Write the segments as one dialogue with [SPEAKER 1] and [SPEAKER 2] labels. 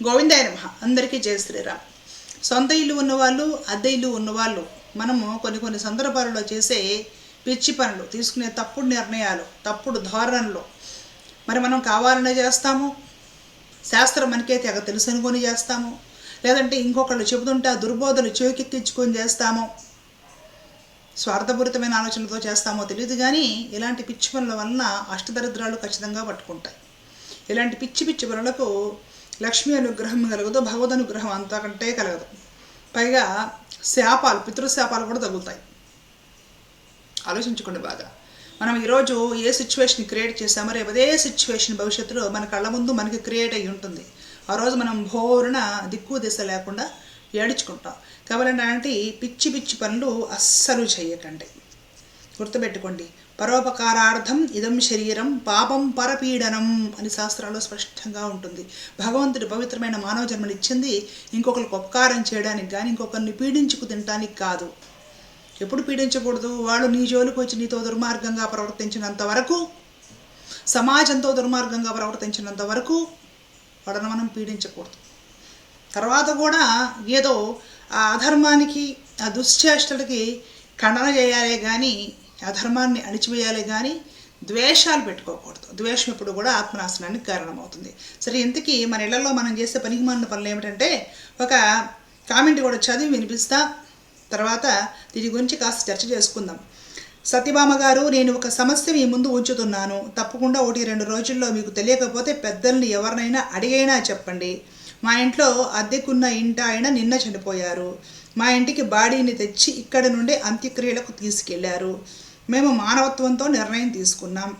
[SPEAKER 1] గోవిందాయ నమ. అందరికీ జయ శ్రీరామ్. సొంత ఇల్లు ఉన్నవాళ్ళు అద్దె ఇల్లు ఉన్నవాళ్ళు మనము కొన్ని కొన్ని సందర్భాలలో చేసే పిచ్చి పనులు తీసుకునే తప్పుడు నిర్ణయాలు తప్పుడు ధోరణులు. మరి మనం కావాలనే చేస్తాము శాస్త్రం మనకే తెగ తెలుసు అనుకొని చేస్తాము లేదంటే ఇంకొకళ్ళు చెబుతుంటే ఆ దుర్బోధలు చెవికెక్కించుకొని చేస్తాము. స్వార్థపూరితమైన ఆలోచనలతో చేస్తామో తెలియదు కానీ ఇలాంటి పిచ్చి పనుల వలన అష్టదరిద్రాలు ఖచ్చితంగా పట్టుకుంటాయి. ఇలాంటి పిచ్చి పిచ్చి పనులకు లక్ష్మీ అనుగ్రహం కలగదు భగవద్ అనుగ్రహం అంతకంటే కలగదు. పైగా శాపాలు పితృశాపాలు కూడా తగులుతాయి. ఆలోచించుకోండి బాగా. మనం ఈరోజు ఏ సిచ్యువేషన్ క్రియేట్ చేసామో రేపు అదే సిచ్యువేషన్ భవిష్యత్తులో మన కళ్ళ ముందు మనకి క్రియేట్ అయ్యి ఉంటుంది. ఆ రోజు మనం భోరున దిక్కు దిశ లేకుండా ఏడుచుకుంటాం. కాబట్టి అలాంటి పిచ్చి పిచ్చి పనులు అస్సలు చేయకండి. గుర్తుపెట్టుకోండి పరోపకారార్థం ఇదం శరీరం పాపం పరపీడనం అని శాస్త్రాల్లో స్పష్టంగా ఉంటుంది. భగవంతుడు పవిత్రమైన మానవ జన్మని ఇచ్చింది ఇంకొకరికి ఉపకారం చేయడానికి కానీ ఇంకొకరిని పీడించుకు తినటానికి కాదు. ఎప్పుడు పీడించకూడదు? వాళ్ళు నీ జోలికి వచ్చి నీతో దుర్మార్గంగా ప్రవర్తించినంత వరకు సమాజంతో దుర్మార్గంగా ప్రవర్తించినంత వరకు వాళ్ళని మనం పీడించకూడదు. తర్వాత కూడా ఏదో ఆ అధర్మానికి ఆ దుశ్చేష్టలకి ఖండన చేయాలే కానీ అధర్మాన్ని అణిచివేయాలి కానీ ద్వేషాలు పెట్టుకోకూడదు. ద్వేషం ఎప్పుడు కూడా ఆత్మనాశనానికి కారణమవుతుంది. సరే ఇంతకీ మన ఇళ్ళలో మనం చేసే పనికిమాలిన పనులు ఏమిటంటే ఒక కామెంట్ కూడా చదివి వినిపిస్తా తర్వాత దీని గురించి కాస్త చర్చ చేసుకుందాం. సత్యభామ గారు నేను ఒక సమస్య మీ ముందు ఉంచుతున్నాను. తప్పకుండా ఒకటి రెండు రోజుల్లో మీకు తెలియకపోతే పెద్దల్ని ఎవరినైనా అడిగైనా చెప్పండి. మా ఇంట్లో అద్దెకున్న ఇంట ఆయన నిన్న చనిపోయారు. మా ఇంటికి బాడీని తెచ్చి ఇక్కడ నుండి అంత్యక్రియలకు తీసుకెళ్ళారు. మేము మానవత్వంతో నిర్ణయం తీసుకున్నాం.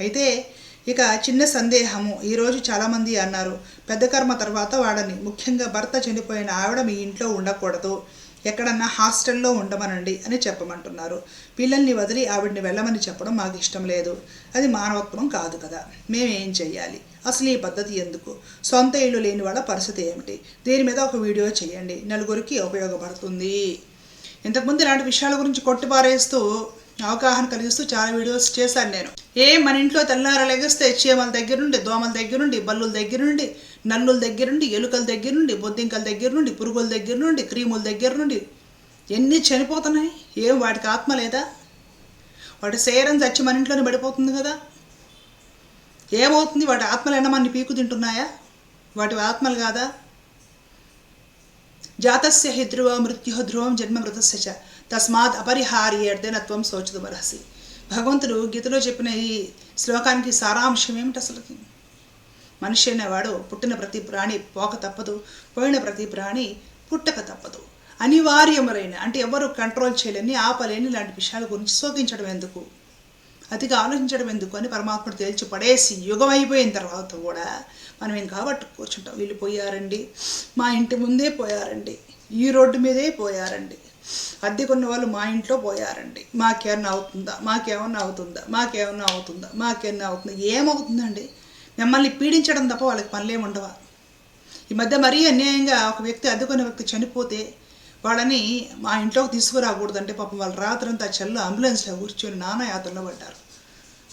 [SPEAKER 1] అయితే ఇక చిన్న సందేహము. ఈరోజు చాలామంది అన్నారు పెద్ద కర్మ తర్వాత వాడని. ముఖ్యంగా భర్త చనిపోయిన ఆవిడ మీ ఇంట్లో ఉండకూడదు. ఎక్కడన్నా హాస్టల్లో ఉండమనండి అని చెప్పమంటున్నారు. పిల్లల్ని వదిలి ఆవిడ్ని వెళ్ళమని చెప్పడం మాకు ఇష్టం లేదు. అది మానవత్వం కాదు కదా. మేమేం చెయ్యాలి? అసలు ఈ పద్ధతి ఎందుకు? సొంత ఇల్లు లేని వాళ్ళ పరిస్థితి ఏమిటి? దీని మీద ఒక వీడియో చేయండి. నలుగురికి ఉపయోగపడుతుంది. ఇంతకుముందు ఇలాంటి విషయాల గురించి కొట్టిపారేస్తూ అవగాహన కలిగిస్తూ చాలా వీడియోస్ చేశాను నేను. ఏ మన ఇంట్లో తెల్లార లెగిస్తే చీమల దగ్గర నుండి దోమల దగ్గర నుండి బల్లుల దగ్గర నుండి నల్లుల దగ్గర నుండి ఎలుకల దగ్గర నుండి బొద్దింకల దగ్గర నుండి పురుగుల దగ్గర నుండి క్రీముల దగ్గర నుండి ఎన్ని చనిపోతున్నాయి? ఏం వాటికి ఆత్మ లేదా? వాటి శరీరం చచ్చి మన ఇంట్లోనే పడిపోతుంది కదా. ఏమవుతుంది? వాటి ఆత్మలు ఎండమన్ని పీకు తింటున్నాయా వాటి ఆత్మలు కాదా? జాతస్య హి ధ్రువ మృత్యు ధ్రువం జన్మ మృతస్య చ తస్మాత్ అపరిహార్యేర్దేన త్వం శోచదు భగవంతుడు గీతలో చెప్పిన ఈ శ్లోకానికి సారాంశం ఏమిటి అసలుకి మనిషి అనేవాడు పుట్టిన ప్రతి ప్రాణి పోక తప్పదు పోయిన ప్రతి ప్రాణి పుట్టక తప్పదు. అనివార్యములైన అంటే ఎవరు కంట్రోల్ చేయలేని ఆపలేని ఇలాంటి విషయాల గురించి శోకించడం ఎందుకు? అతిగా ఆలోచించడం ఎందుకు అని పరమాత్ముడు తేల్చి పడేసి యుగం అయిపోయిన తర్వాత కూడా మనం ఏం కాబట్టి కూర్చుంటాం వీళ్ళు పోయారండి మా ఇంటి ముందే పోయారండి ఈ రోడ్డు మీదే పోయారండి అద్దెకున్న వాళ్ళు మా ఇంట్లో పోయారండి. మాకేమన్నా అవుతుందా? మాకేమన్నా అవుతుందా? మాకేమన్నా అవుతుందా? మాకేమన్నా అవుతుందా? ఏమవుతుందండి? మిమ్మల్ని పీడించడం తప్ప వాళ్ళకి పనులేం ఉండవా? ఈ మధ్య మరీ అన్యాయంగా ఒక వ్యక్తి అద్దెకున్న వ్యక్తి చనిపోతే వాళ్ళని మా ఇంట్లోకి తీసుకురాకూడదు అంటే పాపం వాళ్ళు రాత్రంతా చెల్లు అంబులెన్స్లో కూర్చొని నానా యాత్రలో పడ్డారు.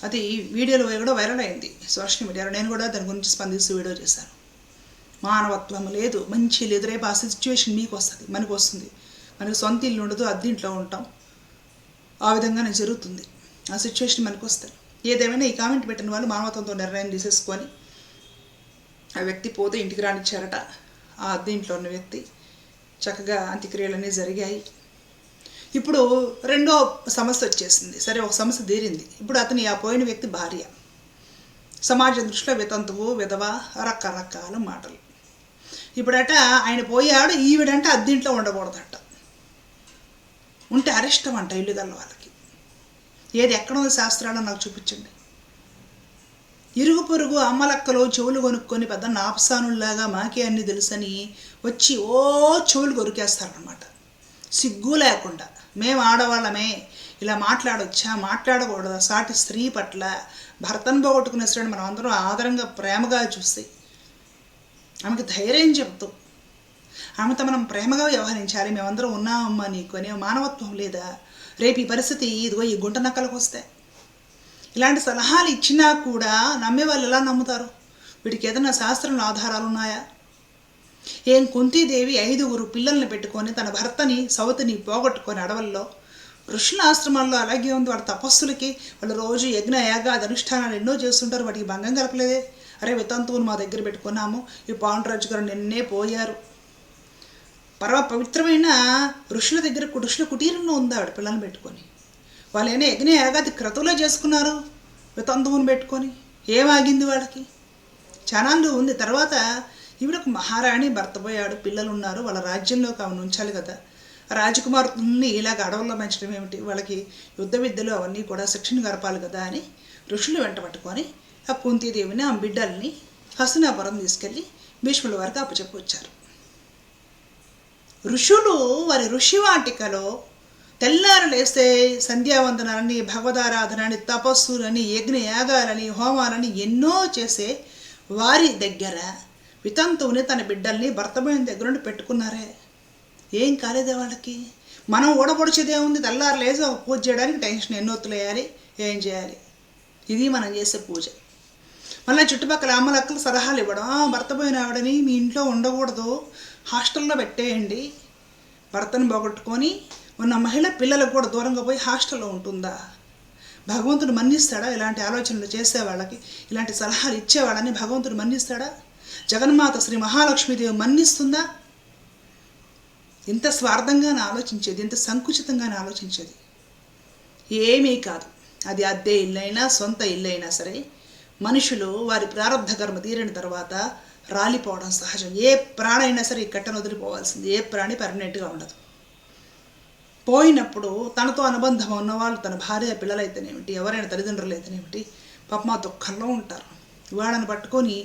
[SPEAKER 1] అది వీడియోలో కూడా వైరల్ అయింది సోషల్ మీడియాలో. నేను కూడా దాని గురించి స్పందిస్తూ వీడియో చేశాను. మానవత్వం లేదు మంచి లేదు. రేపు ఆ సిచ్యువేషన్ మీకు వస్తుంది మనకు వస్తుంది. మనకు సొంత ఇల్లు ఉండదు అద్దీంట్లో ఉంటాం. ఆ విధంగానే జరుగుతుంది. ఆ సిచ్యువేషన్ మనకు వస్తుంది. ఏదేమైనా ఈ కామెంట్ పెట్టిన వాళ్ళు మానవత్వంతో నిర్ణయం తీసేసుకొని ఆ వ్యక్తి పోతే ఇంటికి రానిచ్చారట. ఆ అద్దీంట్లో ఉన్న వ్యక్తి చక్కగా అంత్యక్రియలన్నీ జరిగాయి. ఇప్పుడు రెండో సమస్య వచ్చేసింది. సరే ఒక సమస్య తీరింది. ఇప్పుడు అతని ఆ పోయిన వ్యక్తి భార్య. సమాజం దృష్టిలో వితంతువు విధవ రకరకాల మాటలు. ఇప్పుడట ఆయన పోయాడు ఈవిడంటే అద్దింట్లో ఉండకూడదట. ఉంటే అరిష్టం అంట ఇల్లు వాళ్ళకి. ఏది ఎక్కడ ఉంది శాస్త్రాలు నాకు చూపించండి. ఇరుగు పొరుగు అమ్మలక్కలు చెవులు కొనుక్కొని పెద్ద నాపసానుల్లాగా మాకే అన్ని తెలుసని వచ్చి ఓ చెవులు కొరికేస్తారనమాట సిగ్గు లేకుండా. మేము ఆడవాళ్ళమే. ఇలా మాట్లాడొచ్చా? మాట్లాడకూడదు? సాటి స్త్రీ పట్ల భర్తను పోగొట్టుకునే స్త్రీని మనం అందరం ఆదరంగా ప్రేమగా చూస్తే ఆమెకి ధైర్యం చెప్తూ ఆమెతో మనం ప్రేమగా వ్యవహరించాలి. మేమందరం ఉన్నామమ్మా నీకు అనే మానవత్వం లేదా? రేపు ఈ పరిస్థితి ఇదిగో ఈ గుంట నక్కలకు వస్తాయి ఇలాంటి సలహాలు ఇచ్చినా కూడా నమ్మే వాళ్ళు ఎలా నమ్ముతారు? వీడికి ఏదైనా శాస్త్రంలో ఆధారాలు ఉన్నాయా? ఏం కుంతీదేవి ఐదుగురు పిల్లల్ని పెట్టుకొని తన భర్తని సవతిని పోగొట్టుకొని అడవుల్లో ఋషుల ఆశ్రమాల్లో అలాగే ఉంది. వాళ్ళ తపస్సులకి వాళ్ళు రోజు యజ్ఞ యాగ అనుష్ఠానాలు ఎన్నో చేస్తుంటారు. వాటికి భంగం కలపలేదే. అరే వితంతువుని మా దగ్గర పెట్టుకున్నాము. ఈ పాండురాజు గారు నిన్నే పోయారు. పరమ పవిత్రమైన ఋషుల దగ్గర కు- ఋషుల కుటీరంలో ఉంది ఆవిడ పిల్లల్ని పెట్టుకొని. వాళ్ళేనా యజ్ఞ యాగాది క్రతువులో చేసుకున్నారు వితంతువుని పెట్టుకొని. ఏమాగింది వాళ్ళకి? చానాళ్ళు ఉంది. తర్వాత ఈవిడకు మహారాణి భర్త పోయాడు పిల్లలు ఉన్నారు వాళ్ళ రాజ్యంలోకి ఆమెను ఉంచాలి కదా. రాజకుమారుని ఇలాగ అడవుల్లో పెంచడం ఏమిటి? వాళ్ళకి యుద్ధ విద్యలు అవన్నీ కూడా శిక్షణ గడపాలి కదా అని ఋషులు వెంట పట్టుకొని ఆ కుంతీదేవిని ఆ బిడ్డల్ని హస్తినాపురం తీసుకెళ్ళి భీష్ముల వారికి అప్పచెప్పొచ్చారు. ఋషులు వారి ఋషివాటికలో తెల్లారు లేస్తే సంధ్యావందనాలని భగవదారాధనని తపస్సులని యజ్ఞ యాగాలని హోమాలని ఎన్నో చేసే వారి దగ్గర వితంతువుని తన బిడ్డల్ని భర్తమైన దగ్గర నుండి పెట్టుకున్నారే. ఏం కాలేదే వాళ్ళకి? మనం ఓడపొడిచేదే ఉంది తెల్లారు లేసి ఒక పూజ చేయడానికి టెన్షన్ ఎన్నోత్తులు వేయాలి ఏం చేయాలి? ఇది మనం చేసే పూజ. మళ్ళీ చుట్టుపక్కల అమ్మలక్కలు సలహాలు ఇవ్వడం "ఆ, భర్త పోయిన ఆవిడని మీ ఇంట్లో ఉండకూడదు. హాస్టల్లో పెట్టేయండి. భర్తను పోగొట్టుకొని ఉన్న మహిళ పిల్లలకు కూడా దూరంగా పోయి హాస్టల్లో ఉంటుందా? భగవంతుడు మన్నిస్తాడా? ఇలాంటి ఆలోచనలు చేసే వాళ్ళకి ఇలాంటి సలహాలు ఇచ్చేవాళ్ళని భగవంతుడు మన్నిస్తాడా? జగన్మాత శ్రీ మహాలక్ష్మీదేవి మన్నిస్తుందా? ఇంత స్వార్థంగానే ఆలోచించేది ఇంత సంకుచితంగానే ఆలోచించేది. ఏమీ కాదు. అది అద్దె ఇల్లైనా సొంత ఇల్లైనా సరే మనుషులు వారి ప్రారంభ కర్మ తీరిన తర్వాత రాలిపోవడం సహజం. ఏ ప్రాణైనా సరే ఈ కట్టను వదిలిపోవాల్సింది. ఏ ప్రాణి పర్మనెంట్గా ఉండదు. పోయినప్పుడు తనతో అనుబంధం ఉన్నవాళ్ళు తన భార్య పిల్లలైతేనేమిటి ఎవరైనా తల్లిదండ్రులు అయితేనేమిటి పాప మా దుఃఖంలో ఉంటారు. వాళ్ళని పట్టుకొని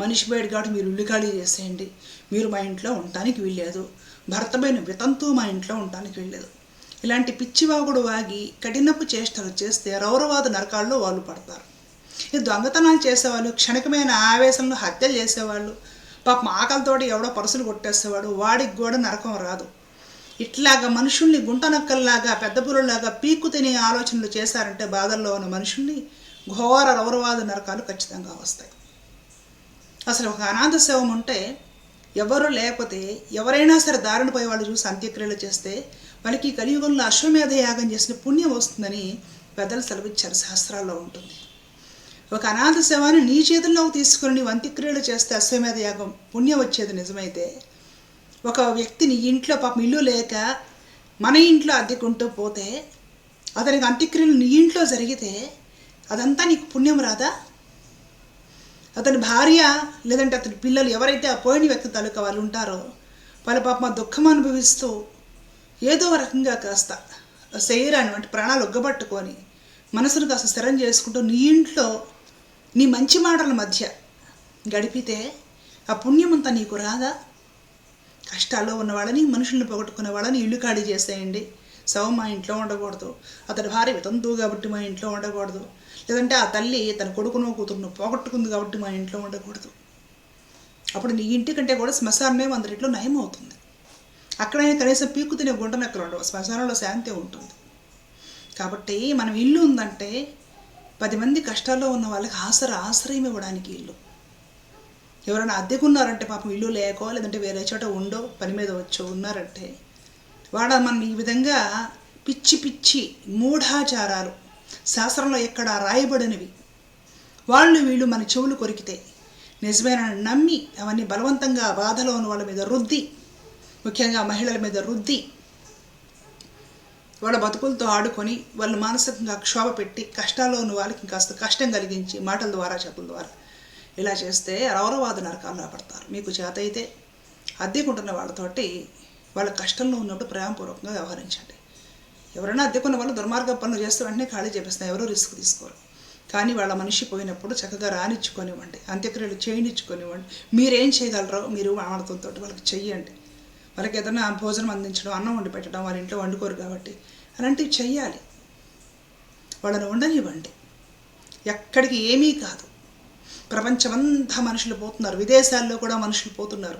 [SPEAKER 1] మనిషి బయట కాబట్టి మీరు ఇల్లు ఖాళీ చేసేయండి. మీరు మా ఇంట్లో ఉండటానికి వీల్లేదు. భర్తమైన వితంతు మా ఇంట్లో ఉండటానికి వీల్లేదు. ఇలాంటి పిచ్చివాగుడు వాగి కఠినపు చేష్టలు చేస్తే రౌరవాద నరకాల్లో వాళ్ళు పడతారు. ఈ దొంగతనాలు చేసేవాళ్ళు క్షణికమైన ఆవేశంలో హత్యలు చేసేవాళ్ళు పాపం ఆకలితోటి ఎవడో పరుసులు కొట్టేసేవాడు వాడికి కూడా నరకం రాదు. ఇట్లాగా మనుషుల్ని గుంటనక్కల్లాగా పెద్ద పురుల్లాగా పీక్కు తినే ఆలోచనలు చేశారంటే బాధల్లో ఉన్న మనుషుల్ని ఘోర రౌరవాద నరకాలు ఖచ్చితంగా వస్తాయి. అసలు ఒక అనాథ శవం ఉంటే ఎవరు లేకపోతే ఎవరైనా సరే దారిన పోయే వాళ్ళు చూసి అంత్యక్రియలు చేస్తే వాళ్ళకి కలియుగంలో అశ్వమేధ యాగం చేసిన పుణ్యం వస్తుందని పెద్దలు సెలవిచ్చారు శాస్త్రాల్లో ఉంటుంది. ఒక అనాథ శవాన్ని నీ చేతుల్లోకి తీసుకుని నీవు అంత్యక్రియలు చేస్తే అశ్వమేధ యాగం పుణ్యం వచ్చేది నిజమైతే ఒక వ్యక్తిని ఇంట్లో పాపం ఇల్లు లేక మన ఇంట్లో అద్దెకుంటూ పోతే అతనికి అంత్యక్రియలు నీ ఇంట్లో జరిగితే అదంతా నీకు పుణ్యం రాదా? అతని భార్య లేదంటే అతని పిల్లలు ఎవరైతే ఆ పోయిన వ్యక్తి తాలూకా వాళ్ళు ఉంటారో వాళ్ళ పాప దుఃఖం అనుభవిస్తూ ఏదో రకంగా కాస్త శరీరాన్ని వంటి ప్రాణాలు ఒగ్గబట్టుకొని మనసును కాస్త స్థిరం చేసుకుంటూ నీ ఇంట్లో నీ మంచి మాటల మధ్య గడిపితే ఆ పుణ్యమంతా నీకు రాదా? కష్టాల్లో ఉన్నవాళ్ళని మనుషుల్ని పోగొట్టుకునే వాళ్ళని ఇల్లు ఖాళీ చేసేయండి. శవం మా ఇంట్లో ఉండకూడదు. అతని భార్య వితంతువు కాబట్టి మా ఇంట్లో ఉండకూడదు. లేదంటే ఆ తల్లి తన కొడుకును కూతురును పోగొట్టుకుంది కాబట్టి మా ఇంట్లో ఉండకూడదు. అప్పుడు నీ ఇంటికంటే కూడా శ్మశానమే అందరిట్లో నయం అవుతుంది అక్కడైనా కనీసం పీక్కు తినే గుంటనెక్కలు ఉండవు. శ్మశానంలో శాంతి ఉంటుంది. కాబట్టి మనం ఇల్లు ఉందంటే పది మంది కష్టాల్లో ఉన్న వాళ్ళకి ఆసర ఆశ్రయం ఇవ్వడానికి ఇల్లు. ఎవరైనా అద్దెకున్నారంటే పాపం ఇల్లు లేకో లేదంటే వేరే చోట ఉండో పని మీద వచ్చో ఉన్నారంటే వాడ మనం ఈ విధంగా పిచ్చి పిచ్చి మూఢాచారాలు శాస్త్రంలో ఎక్కడ రాయబడినవి. వాళ్ళు వీళ్ళు మన చెవులు కొరికితే నిజమైన నమ్మి అవన్నీ బలవంతంగా బాధలో ఉన్న వాళ్ళ మీద రుద్ది ముఖ్యంగా మహిళల మీద రుద్ది వాళ్ళ బతుకులతో ఆడుకొని వాళ్ళు మానసికంగా క్షోభ పెట్టి కష్టాల్లో ఉన్న వాళ్ళకి కాస్త కష్టం కలిగించి మాటల ద్వారా చెప్పుల ద్వారా ఇలా చేస్తే రౌరవాద నరకాల్లో పడతారు మీకు చేత అయితే అద్దెకుంటున్న వాళ్ళతోటి వాళ్ళ కష్టంలో ఉన్నప్పుడు ప్రేమపూర్వకంగా వ్యవహరించండి. ఎవరైనా అద్దెకున్న వాళ్ళు దుర్మార్గ పనులు చేస్తే వెంటనే ఖాళీ చేపిస్తారు. ఎవరూ రిస్క్ తీసుకోరు. కానీ వాళ్ళ మనిషి పోయినప్పుడు చక్కగా రానిచ్చుకొనివ్వండి అంత్యక్రియలు చేయనిచ్చుకొనివ్వండి మీరేం చేయగలరో మీరు ఆడతంతో వాళ్ళకి చెయ్యండి. వాళ్ళకి ఏదైనా భోజనం అందించడం అన్నం వండి పెట్టడం వాళ్ళ ఇంట్లో వండుకోరు కాబట్టి అలాంటివి చెయ్యాలి. వాళ్ళని ఉండనివ్వండి. ఎక్కడికి ఏమీ కాదు. ప్రపంచమంతా మనుషులు పోతున్నారు. విదేశాల్లో కూడా మనుషులు పోతున్నారు.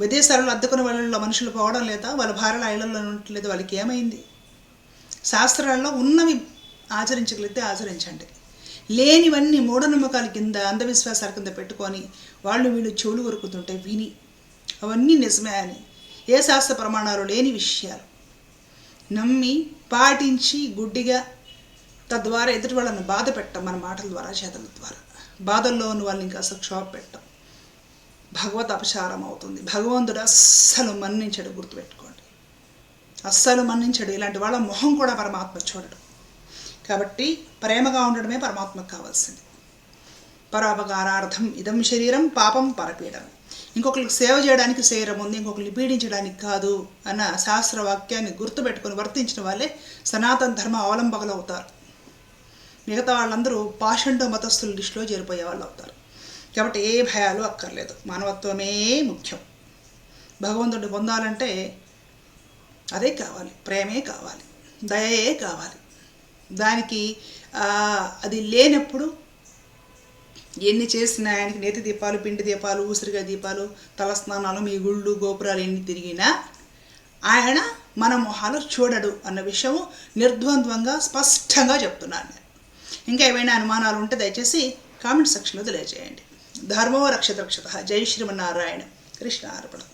[SPEAKER 1] విదేశాలలో అద్దెకున్న వాళ్ళలో మనుషులు పోవడం లేదా వాళ్ళ భార్యల ఐళ్ళల్లో ఉండట్లేదు వాళ్ళకి ఏమైంది? శాస్త్రాల్లో ఉన్నవి ఆచరించగలిగితే ఆచరించండి. లేనివన్నీ మూఢనమ్మకాల కింద అంధవిశ్వాసాల కింద పెట్టుకొని వాళ్ళు వీళ్ళు చెవులు కొరుకుతుంటే విని అవన్నీ నిజమే అని ఏ శాస్త్ర ప్రమాణాలు లేని విషయాలు. నమ్మి పాటించి గుడ్డిగా తద్వారా ఎదుటి వాళ్ళని బాధ పెట్టం మన మాటల ద్వారా చేతల ద్వారా. బాధల్లో ఉన్న వాళ్ళని ఇంకా అసలు క్షోభ పెట్టం. భగవత్ అపచారం అవుతుంది. భగవంతుడు అస్సలు మన్నించడు గుర్తుపెట్టుకోండి. అస్సలు మన్నించడు. ఇలాంటి వాళ్ళ మొహం కూడా పరమాత్మ చూడడు. కాబట్టి ప్రేమగా ఉండడమే పరమాత్మకు కావాల్సింది. పరోపకారార్థం ఇదం శరీరం పాపం పరపీడం ఇంకొకరికి సేవ చేయడానికి శరీరం ఉంది ఇంకొకరిని పీడించడానికి కాదు అన్న శాస్త్ర వాక్యాన్ని గుర్తుపెట్టుకొని వర్తించిన వాళ్ళే సనాతన ధర్మ అవలంబకులు అవుతారు. మిగతా వాళ్ళందరూ పాషండో మతస్థుల లిస్టులో చేరిపోయే వాళ్ళు అవుతారు. కాబట్టి ఏ భయాలు అక్కర్లేదు. మానవత్వమే ముఖ్యం. భగవంతుడిని పొందాలంటే అదే కావాలి. ప్రేమే కావాలి. దయే కావాలి. దానికి అది లేనప్పుడు ఎన్ని చేసినా ఆయనకి నేతి దీపాలు పిండి దీపాలు ఉసిరిగా దీపాలు తలస్నానాలు మీ గుళ్ళు గోపురాలు ఎన్ని తిరిగినా ఆయన మన మొహాలు చూడడు అన్న విషయము నిర్ద్వంద్వంగా స్పష్టంగా చెప్తున్నాను నేను ఇంకా ఏమైనా అనుమానాలు ఉంటే దయచేసి కామెంట్ సెక్షన్లో తెలియజేయండి. ధర్మో రక్షత రక్షత జై శ్రీమన్నారాయణ. కృష్ణ అర్పణం